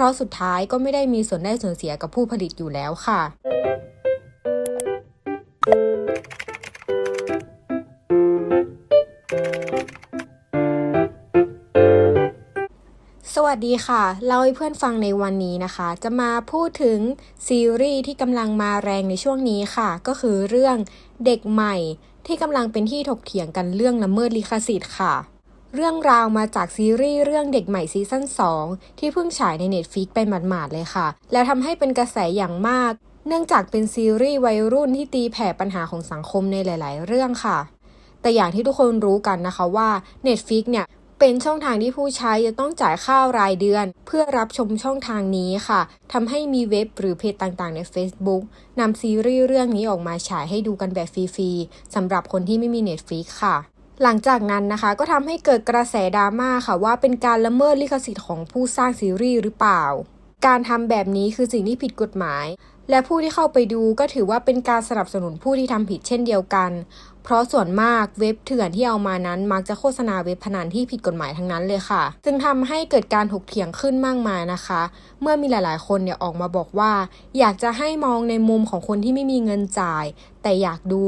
ราะสุดท้ายก็ไม่ได้มีส่วนได้ส่วนเสียกับผู้ผลิตอยู่แล้วค่ะสวัสดีค่ะ เล่าให้เพื่อนฟังในวันนี้นะคะ จะมาพูดถึงซีรีส์ที่กำลังมาแรงในช่วงนี้ค่ะ ก็คือเรื่องเด็กใหม่ที่กำลังเป็นที่ถกเถียงกันเรื่องละเมิดลิขสิทธิ์ค่ะ เรื่องราวมาจากซีรีส์เรื่องเด็กใหม่ซีซั่น2 ที่เพิ่งฉายใน Netflix ไปหมาดๆเลยค่ะ แล้วทำให้เป็นกระแสอย่างมาก เนื่องจากเป็นซีรีส์วัยรุ่นที่ตีแผ่ปัญหาของสังคมในหลาย ๆ เรื่องค่ะ แต่อย่างที่ทุกคนรู้กันนะคะว่า Netflix เนี่ยเป็นช่องทางที่ผู้ใช้จะต้องจ่ายค่ารายเดือน เพื่อรับชมช่องทางนี้ค่ะทำให้มีเว็บหรือเพจต่างๆ ใน Facebook นำซีรีส์เรื่องนี้ออกมาฉายให้ดูกันแบบฟรีๆสำหรับคนที่ไม่มี Netflix ค่ะ หลังจากนั้นนะคะก็ทำให้เกิดกระแสดราม่าค่ะว่าเป็นการละเมิดลิขสิทธิ์ของผู้สร้างซีรีส์หรือเปล่า การทำแบบนี้คือสิ่งที่ผิดกฎหมาย และผู้ที่เข้าไปดูก็ถือว่าเป็นการสนับสนุนผู้ที่ทำผิดเช่นเดียวกัน ราะส่วนมากเว็บเถื่อนที่เอามานั้นมักจะโฆษณาเว็บพนันที่ผิดกฎหมายทั้งนั้นเลยค่ะ จึงทำให้เกิดการถกเถียงขึ้นมากมายนะคะ เมื่อมีหลาย ๆ คนเนี่ยออกมาบอกว่า อยากจะให้มองในมุมของคนที่ไม่มีเงินจ่าย แต่อยากดู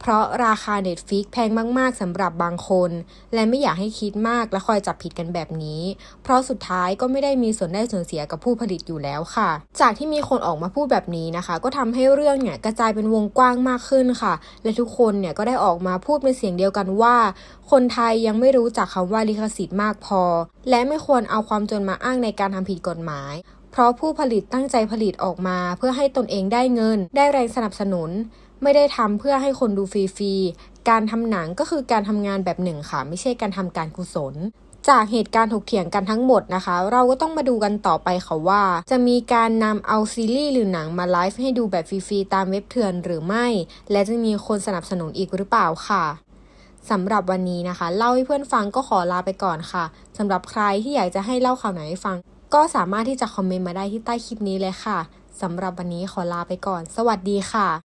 เพราะราคา Netflix แพงมาก ๆสำหรับบางคน และไม่อยากให้คิดมากและคอยจับผิดกันแบบนี้ เพราะสุดท้ายก็ไม่ได้มีส่วนได้ส่วนเสียกับผู้ผลิตอยู่แล้วค่ะ จากที่มีคนออกมาพูดแบบนี้นะคะ ก็ทำให้เรื่องเนี่ยกระจายเป็นวงกว้างมากขึ้นค่ะ และทุกคนเนี่ยก็ได้ออกมาพูดเป็นเสียงเดียวกันว่า คนไทยยังไม่รู้จักคำว่าลิขสิทธิ์มากพอ และไม่ควรเอาความจนมาอ้างในการทำผิดกฎหมาย เพราะผู้ผลิตตั้งใจผลิตออกมา เพื่อให้ตนเองได้เงิน ได้แรงสนับสนุน ไม่ได้ทำเพื่อให้คนดูฟรีๆการทำหนังก็คือการทำงานแบบหนึ่งค่ะ ไม่ใช่การทำการกุศล จากเหตุการณ์ถกเถียงกันทั้งหมดนะคะ เราก็ต้องมาดูกันต่อไปค่ะว่า จะมีการนำเอาซีรีส์หรือหนังมาไลฟ์ให้ดูแบบฟรีๆตามเว็บเถื่อนหรือไม่ และจะมีคนสนับสนุนอีกหรือเปล่าค่ะสำหรับวันนี้นะคะ เล่าให้เพื่อนฟังก็ขอลาไปก่อนค่ะสำหรับใครที่อยากจะให้เล่าข่าวไหนให้ฟัง ก็สามารถที่จะคอมเมนต์มาได้ที่ใต้คลิปนี้เลยค่ะสำหรับวันนี้ขอลาไปก่อน สวัสดีค่ะ